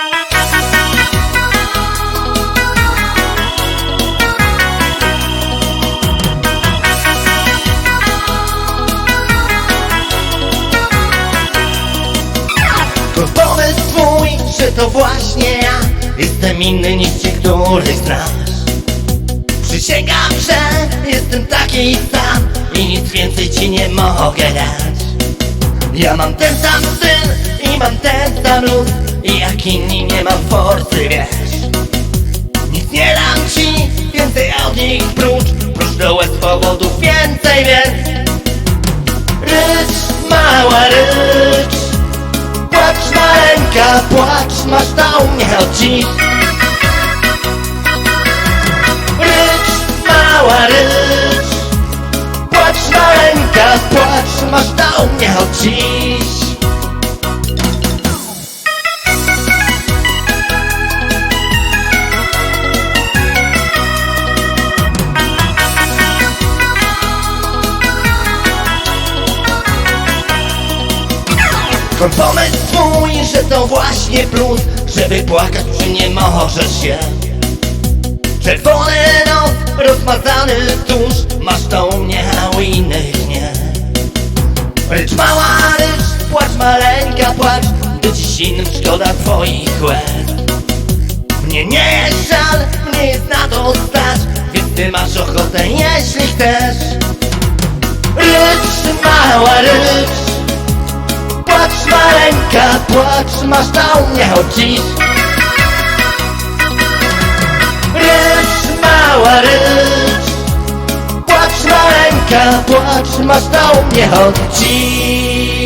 To że to właśnie ja. Jestem inny niż ci, których znasz. Przysięgam, że jestem taki sam I nic więcej ci nie mogę dać. Ja mam ten sam styl i mam ten sam luz jak inni nie mam forcy, wiesz. Nic nie dam ci, więcej od nich prócz Prócz dołę z powodów więcej, więc Rycz, mała rycz. Płacz maleńka, płacz, masz u mnie od dziś. Rycz, mała rycz. Płacz maleńka, płacz, masz u mnie od dziś To pomysł że to właśnie plus Żeby płakać czy nie się. Czerwony nos, rozmazany tusz Masz to u mnie, a u innych nie Rycz mała rycz, płacz maleńka płacz By dziś innym szkoda twoich łez. Mnie nie jest żal, mnie jest na to stać Więc ty masz ochotę, jeśli chcesz płacz, masz u mnie od dziś. Rycz, mała rycz. Płacz maleńka, płacz, masz u mnie od dziś